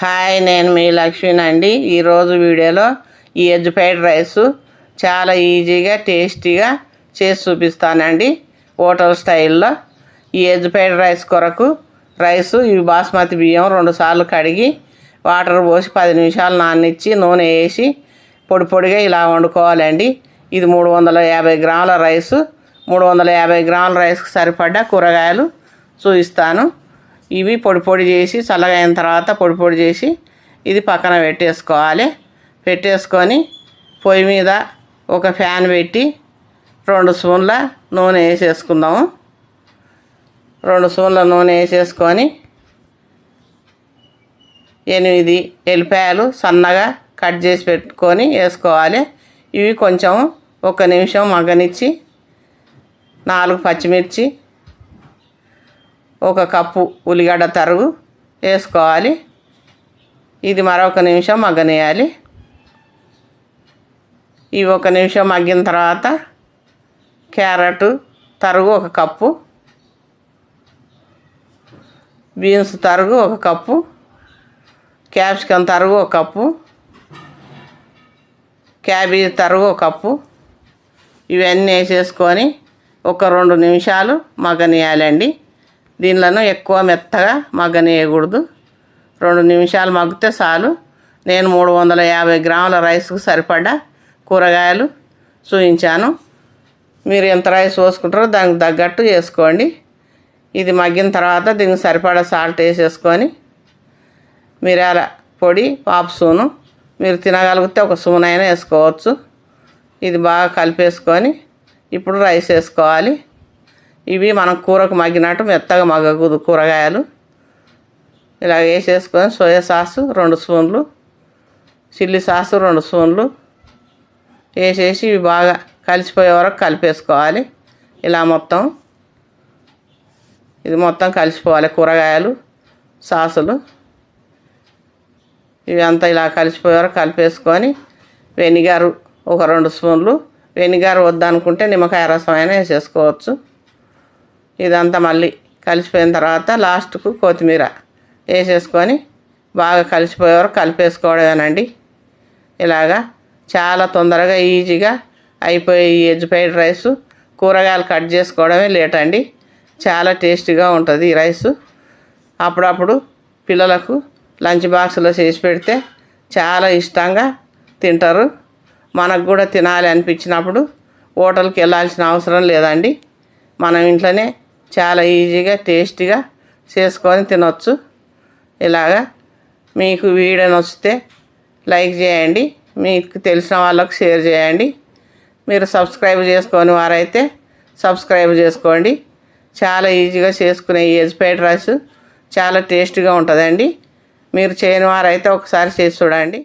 Hi నేను మీ లక్ష్మిని అండి. ఈరోజు వీడియోలో ఈ ఎగ్ ఫ్రైడ్ రైస్ చాలా ఈజీగా టేస్టీగా చేసి చూపిస్తానండి. హోటల్ స్టైల్లో ఈ ఎగ్ ఫ్రైడ్ రైస్ కొరకు రైస్ ఈ బాస్మతి బియ్యం రెండు సార్లు కడిగి వాటర్ పోసి పది నిమిషాలు నాననిచ్చి నూనె వేసి పొడి పొడిగా ఇలా వండుకోవాలండి. ఇది మూడు వందల యాభై గ్రాముల రైసు. మూడు వందల యాభై గ్రాముల రైస్కి సరిపడ్డ కూరగాయలు చూపిస్తాను. ఇవి పొడి పొడి చేసి చల్లగా అయిన తర్వాత పొడి పొడి చేసి ఇది పక్కన పెట్టేసుకోవాలి. పెట్టేసుకొని పొయ్యి మీద ఒక ఫ్యాన్ పెట్టి రెండు స్పూన్ల నూనె వేసేసుకుందాము. రెండు స్పూన్ల నూనె వేసేసుకొని ఎనిమిది ఎల్లిపాయలు సన్నగా కట్ చేసి పెట్టుకొని వేసుకోవాలి. ఇవి కొంచెం ఒక నిమిషం మగ్గనిచ్చి నాలుగు పచ్చిమిర్చి ఒక కప్పు ఉల్లిగడ్డ తరుగు వేసుకోవాలి. ఇది మరొక నిమిషం మగ్గనేయాలి. ఈ ఒక నిమిషం మగ్గిన తర్వాత క్యారెట్ తరుగు ఒక కప్పు బీన్స్ తరుగు ఒక కప్పు క్యాప్సికమ్ తరుగు ఒక కప్పు క్యాబేజీ తరుగు ఒక కప్పు. ఇవన్నీ వేసేసుకొని ఒక రెండు నిమిషాలు మగ్గనియాలండి. దీనిలను ఎక్కువ మెత్తగా మగ్గనియకూడదు రెండు నిమిషాలు మగ్గితే చాలు. నేను మూడు వందల యాభై గ్రాముల రైస్కు సరిపడా కూరగాయలు చూపించాను మీరు ఎంత రైస్ పోసుకుంటారో దానికి తగ్గట్టు వేసుకోండి ఇది మగ్గిన తర్వాత దీనికి సరిపడా సాల్ట్ వేసేసుకొని మిరియాల పొడి పాపు సూను. మీరు తినగలిగితే ఒక సూనైనా వేసుకోవచ్చు. ఇది బాగా కలిపేసుకొని ఇప్పుడు రైస్ వేసుకోవాలి. ఇవి మనం కూరకు మగ్గినట్టు మెత్తగా మగ్గకూడదు కూరగాయలు. ఇలా వేసేసుకొని సోయా సాసు రెండు స్పూన్లు చిల్లీ సాసు రెండు స్పూన్లు వేసేసి ఇవి బాగా కలిసిపోయే వరకు కలిపేసుకోవాలి. ఇలా మొత్తం ఇది మొత్తం కలిసిపోవాలి కూరగాయలు సాసులు. ఇవి అంతా ఇలా కలిసిపోయే వరకు కలిపేసుకొని వెనిగారు ఒక రెండు స్పూన్లు. వెనిగారు వద్దనుకుంటే నిమ్మకాయ రసం అయినా వేసేసుకోవచ్చు. ఇదంతా మళ్ళీ కలిసిపోయిన తర్వాత లాస్ట్కు కొత్తిమీర వేసేసుకొని బాగా కలిసిపోయేవారు కలిపేసుకోవడమేనండి. ఇలాగా చాలా తొందరగా ఈజీగా అయిపోయే ఈ ఫ్రైడ్ రైస్ కూరగాయలు కట్ చేసుకోవడమే లేట్ అండి చాలా టేస్టీగా ఉంటుంది ఈ రైసు. అప్పుడప్పుడు పిల్లలకు లంచ్ బాక్స్లో చేసి పెడితే చాలా ఇష్టంగా తింటారు. మనకు కూడా తినాలి అనిపించినప్పుడు హోటల్కి వెళ్ళాల్సిన అవసరం లేదండి. మనం ఇంట్లోనే చాలా ఈజీగా టేస్టీగా చేసుకొని తినొచ్చు. ఇలాగా మీకు వీడియో నచ్చితే లైక్ చేయండి. మీకు తెలిసిన వాళ్ళకు షేర్ చేయండి. మీరు సబ్స్క్రైబ్ చేసుకొని వారైతే సబ్స్క్రైబ్ చేసుకోండి. చాలా ఈజీగా చేసుకునే ఏజ్ ఫ్రైడ్ రైస్ చాలా టేస్టీగా ఉంటుందండి. మీరు చేయని వారైతే ఒకసారి చేసి చూడండి.